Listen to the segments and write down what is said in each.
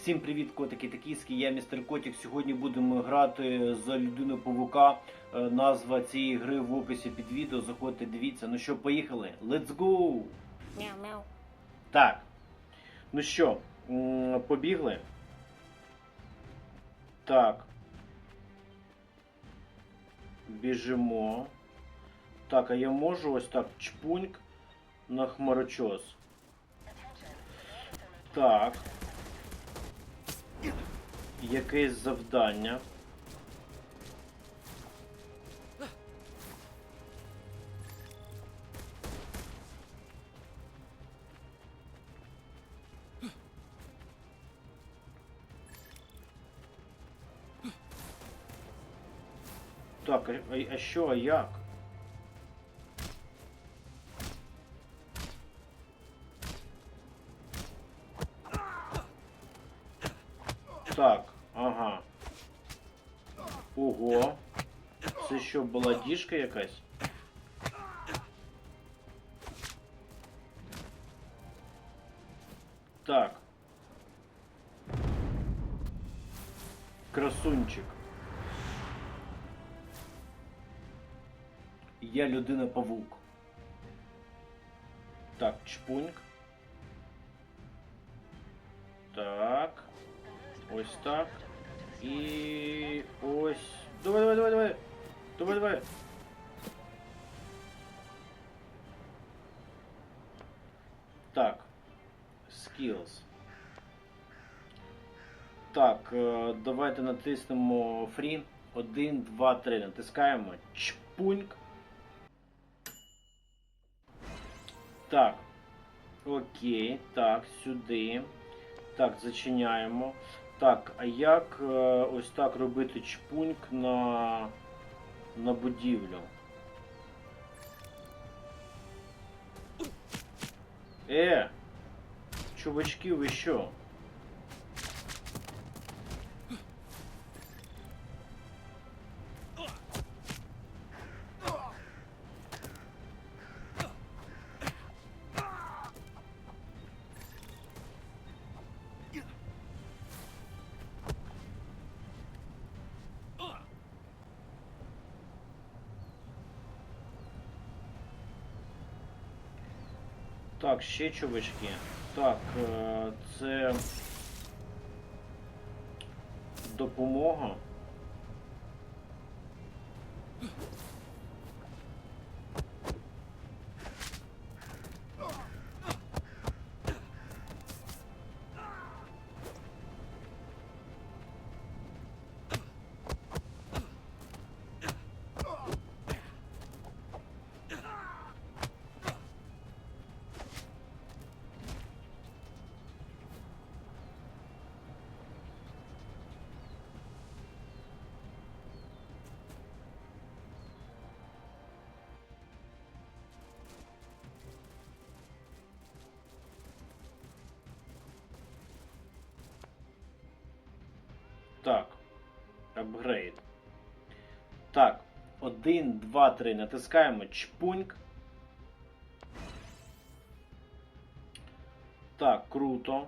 Всім привіт, котики такіські, я містер Котик. Сьогодні будемо грати за людину павука. Е, Назва цієї гри в описі під відео. Заходьте, дивіться. Ну що, поїхали? Let's go! Мяу-мяу. Так. Ну що, побігли? Так. Біжимо. Так, а я можу ось так чпуньк на хмарочос. Так. Якесь завдання. Так, а, що, а як? Що, була якась? Так. Красунчик. Я людина павук. Так, чпуньк. Так. Ось так. І ось. Давай, давай, давай, давай. Давай, давай. Так. Skills. Так, е, давайте натиснемо Free. Один, два, три. Натискаємо. Чпуньк. Так. Окей. Так, сюди. Так, зачиняємо. Так, а як е, ось так робити чпуньк на, на будівлю? Е! Чувачки, ви що? Так, ще чувачки. Так, е, це допомога. Апгрейд. Так. Один, два, три. Натискаємо чпуньк. Так, круто.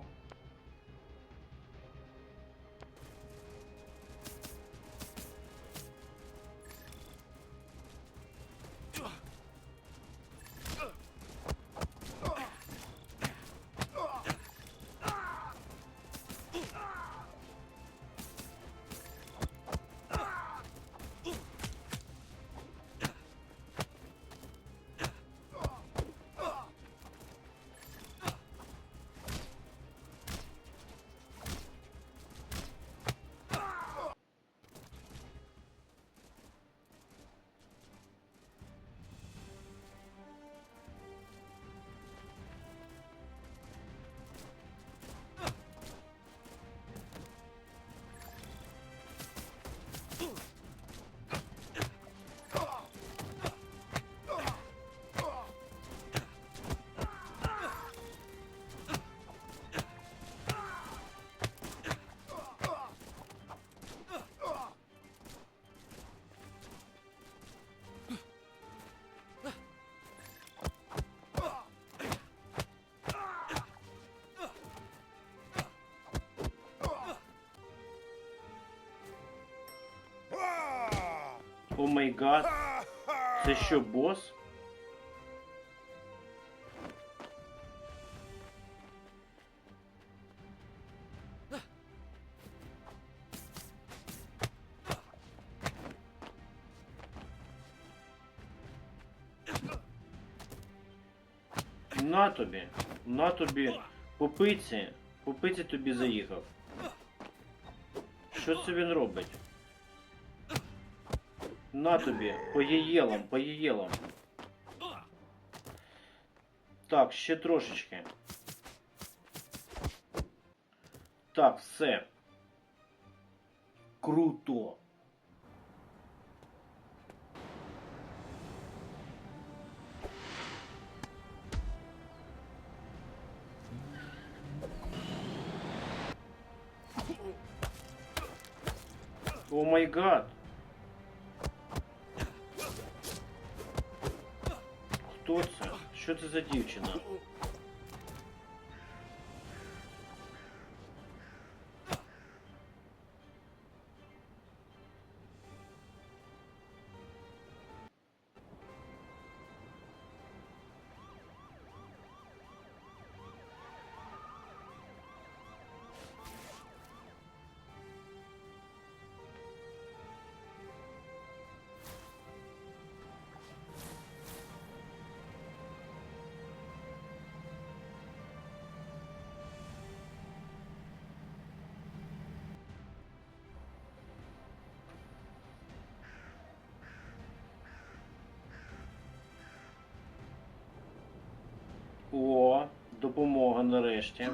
О май гад. Це що, бос? На тобі, на тобі, по пиці, по пиці тобі заїхав. Що це він робить? На тобі, по єєлам, по єєлам. Так, ще трошечки. Так, все. Круто. О май гад. Що це за дівчина? О, допомога нарешті.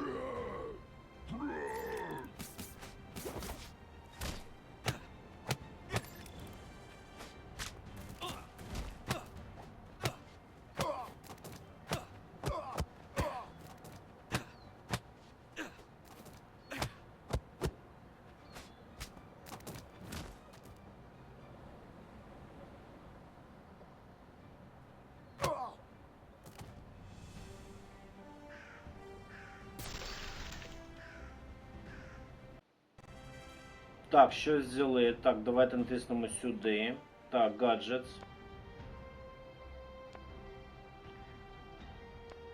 Так, щось взяли. Так, давайте натиснемо сюди. Так, гаджетс.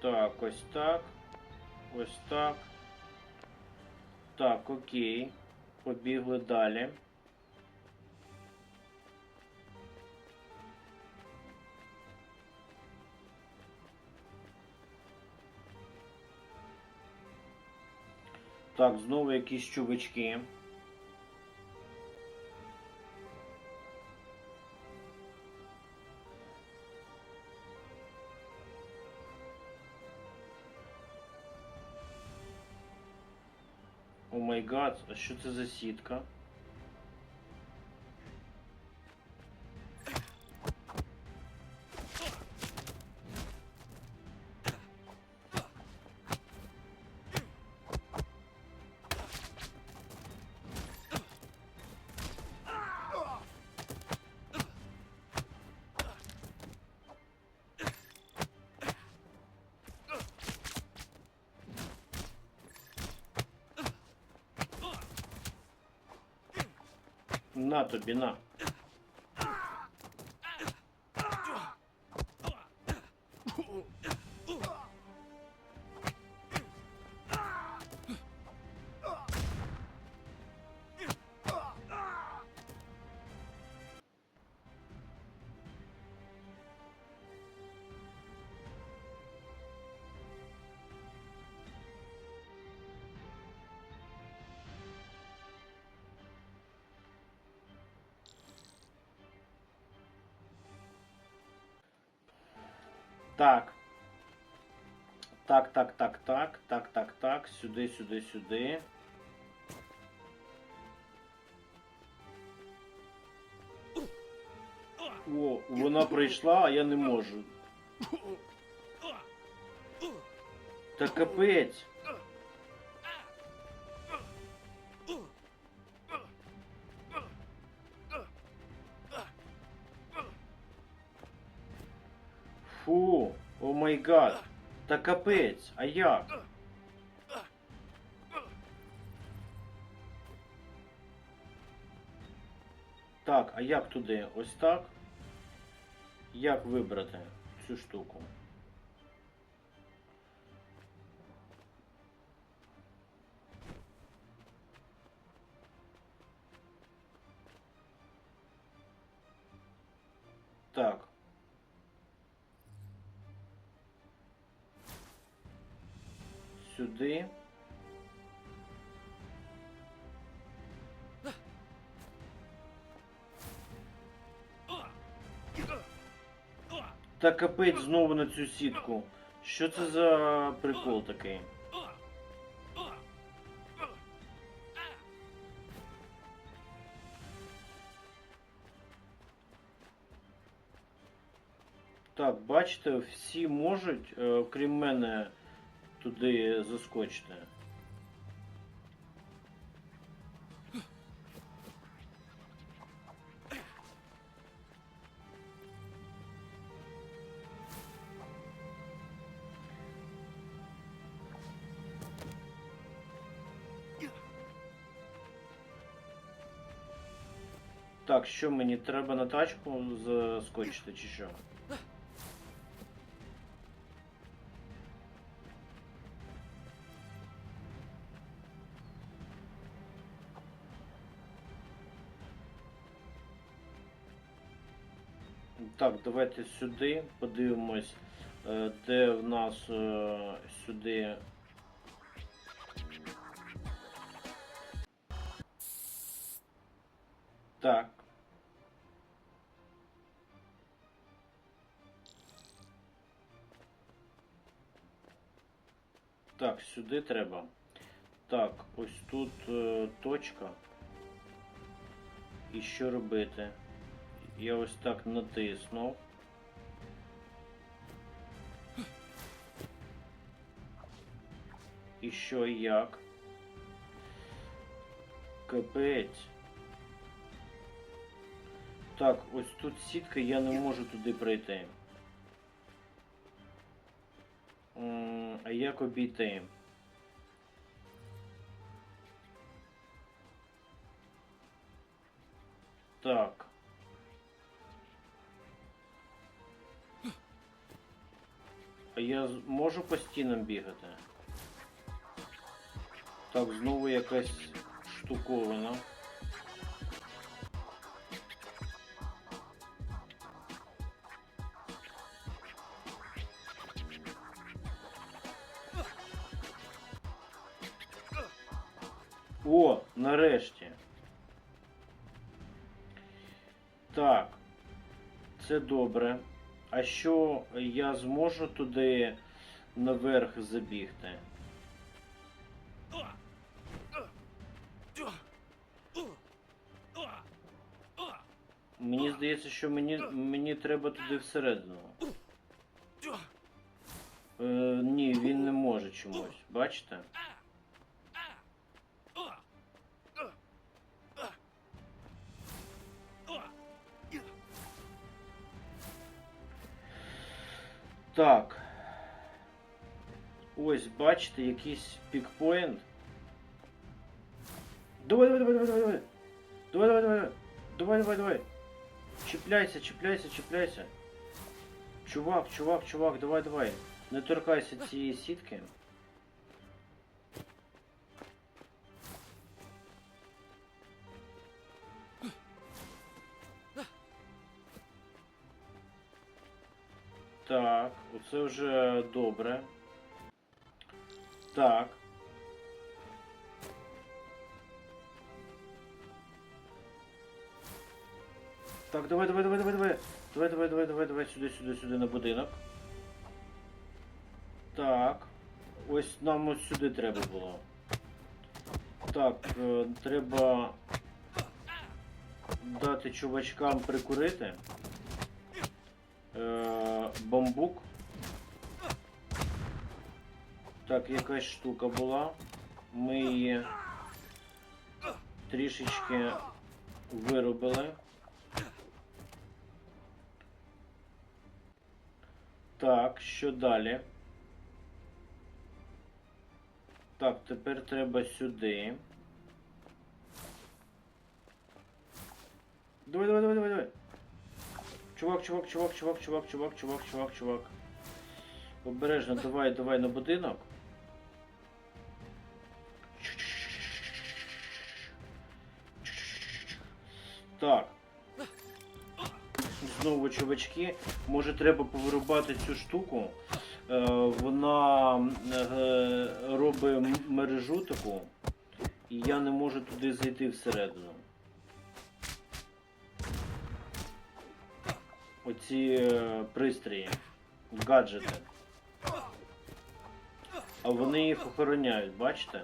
Так, ось так. Ось так. Так, окей. Побігли далі. Так, знову якісь чувачки. Гад, що це за сітка? На тобі, на. Так, так, так, так, так, так, так. Сюди, сюди, сюди. О, вона прийшла, а я не можу. Та капець. Фу, о май гад. Та капець, а як? Так, а як туди? Ось так? Як вибрати цю штуку? Сюди. Та капець знову на цю сітку. Що це за прикол такий? Так, бачите, всі можуть, е, окрім мене, туди заскочити. Так, що мені треба на тачку заскочити чи що? Так, давайте сюди подивимось, е, де в нас е, сюди. Так. Так, сюди треба. Так, ось тут е, точка. І що робити? Я ось так натиснув. І що як? Капець. Так, ось тут сітка, я не можу туди пройти. М, А як обійти? Я можу по стінам бігати? Так, знову якась штуковина. О, нарешті. Так. Це добре. А що я зможу туди наверх забігти? Мені здається, що мені, мені треба туди всередину. Е, ні, він не може чомусь. Бачите? Так. Ось, бачите, якийсь пікпоінт. Давай, давай, давай, давай, давай. Давай, давай, давай. Давай, давай, давай. Чіпляйся, чіпляйся, чіпляйся. Чувак, чувак, чувак, давай, давай. Не торкайся цієї сітки. Оце вже добре. Так. Так, давай, давай, давай, давай, давай. Давай, давай, давай, давай, давай, сюди, сюди, сюди на будинок. Так. Ось нам ось сюди треба було. Так, е, треба дати чувачкам прикурити. Е, бамбук. Так, якась штука була. Ми її трішечки виробили. Так, що далі? Так, тепер треба сюди. Давай, давай, давай, давай, давай. Чувак, чувак, чувак, чувак, чувак, чувак, чувак, чувак, чувак. Обережно, давай, давай на будинок. Так. Знову чувачки. Може треба повирубати цю штуку. Е, вона е, робить мережу таку. І я не можу туди зайти всередину. Оці е, пристрої, гаджети. А вони їх охороняють, бачите?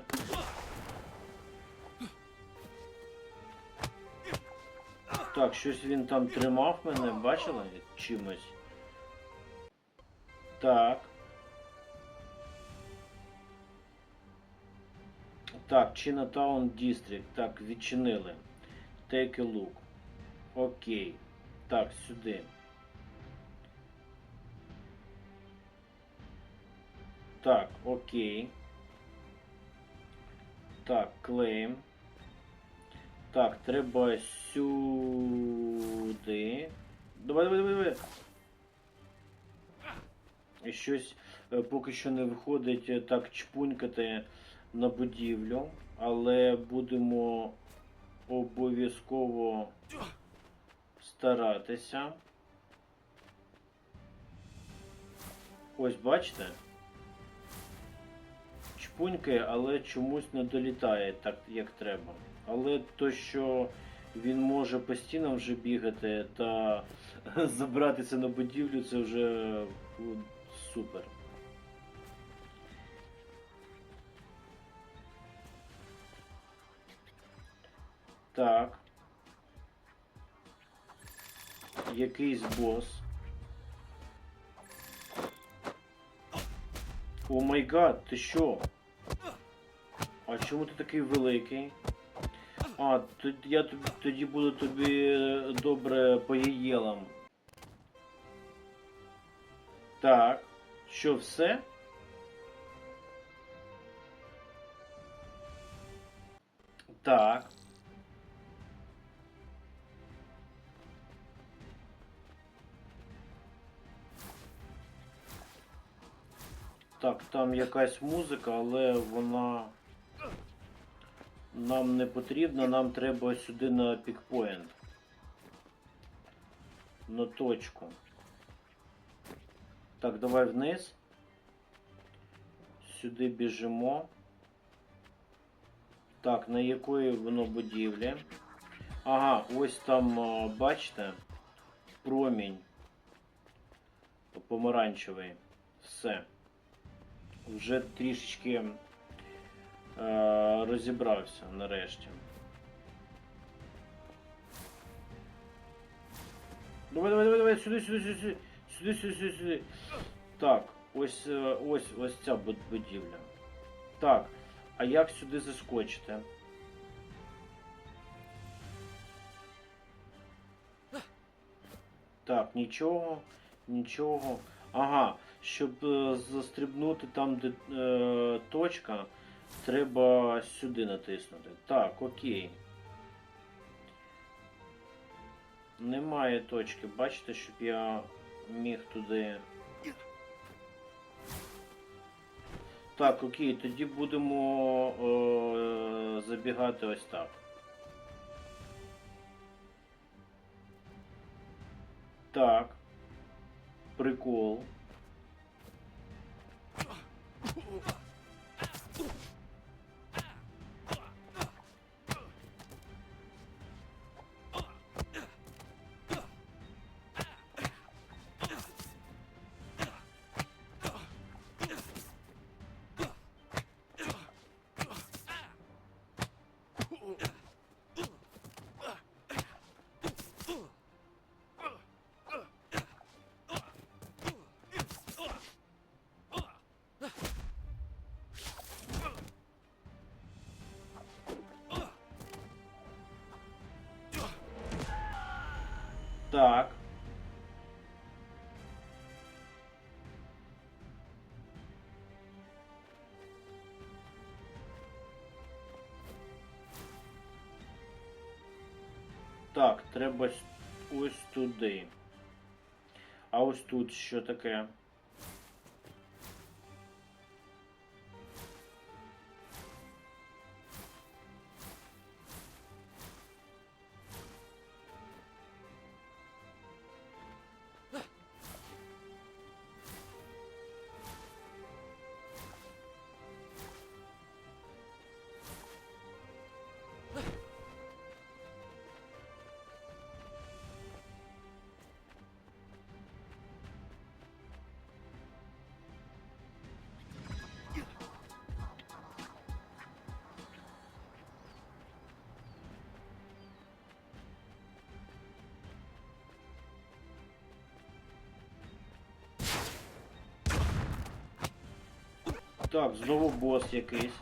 Так, щось він там тримав мене, бачили? Чимось. Так. Так, Chinatown District. Так, відчинили. Take a look. Окей. Так, сюди. Так, окей. Так, клейм. Так, треба сюди. Давай, давай, давай, давай. І щось е, поки що не виходить е, так чпунькати на будівлю, але будемо обов'язково старатися. Ось бачите? Чпунькає, але чомусь не долітає так, як треба. Але то, що він може постійно вже бігати та забратися на будівлю, це вже ну, супер. Так. Якийсь бос. О май гад, ти що? А чому ти такий великий? А, тоді я тобі, тоді буду тобі е, добре по яєлам. Так. Що, все? Так. Так, там якась музика, але вона нам не потрібна, нам треба сюди на пікпоінт. На точку. Так, давай вниз. Сюди біжимо. Так, на якої воно будівлі? Ага, ось там, бачите, промінь помаранчевий. Все. Вже трішечки Е, розібрався нарешті. Давай, давай, давай, давай, сюди, сюди, сюди, сюди, сюди, сюди, сюди. Так, ось е, ось ось ця будівля. Так, а як сюди заскочити? Так, нічого, нічого. Ага, щоб е, застрибнути там, де е, точка треба сюди натиснути. Так, окей. Немає точки, бачите, щоб я міг туди. Так, окей, тоді будемо е, забігати ось так. Так. Прикол. Так. Так, треба ось туди. А ось тут що таке? Так, знову бос якийсь.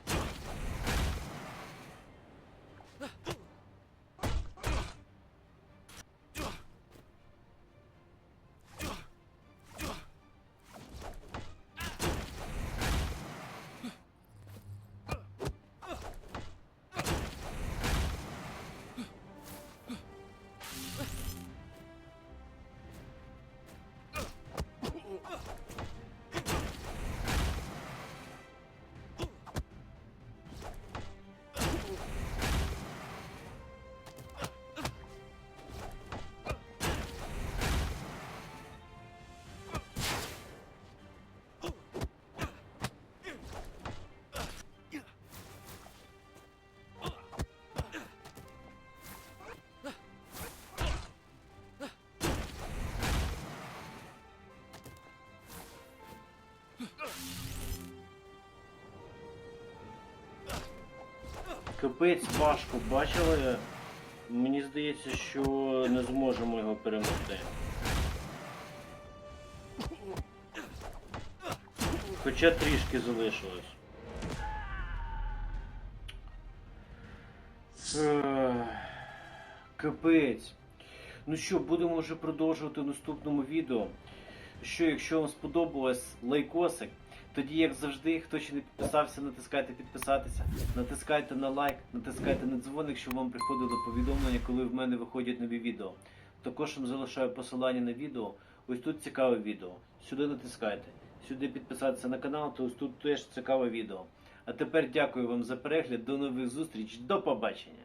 Капець важко, бачили? Мені здається, що не зможемо його перемогти. Хоча трішки залишилось. Ех, Капець. Ну що, будемо вже продовжувати в наступному відео. Що, якщо вам сподобалось лайкосик, тоді, як завжди, хто ще не підписався, натискайте підписатися, натискайте на лайк, натискайте на дзвоник, щоб вам приходило повідомлення, коли в мене виходять нові відео. Також вам залишаю посилання на відео. Ось тут цікаве відео. Сюди натискайте. Сюди підписатися на канал, то ось тут теж цікаве відео. А тепер дякую вам за перегляд, до нових зустріч, до побачення!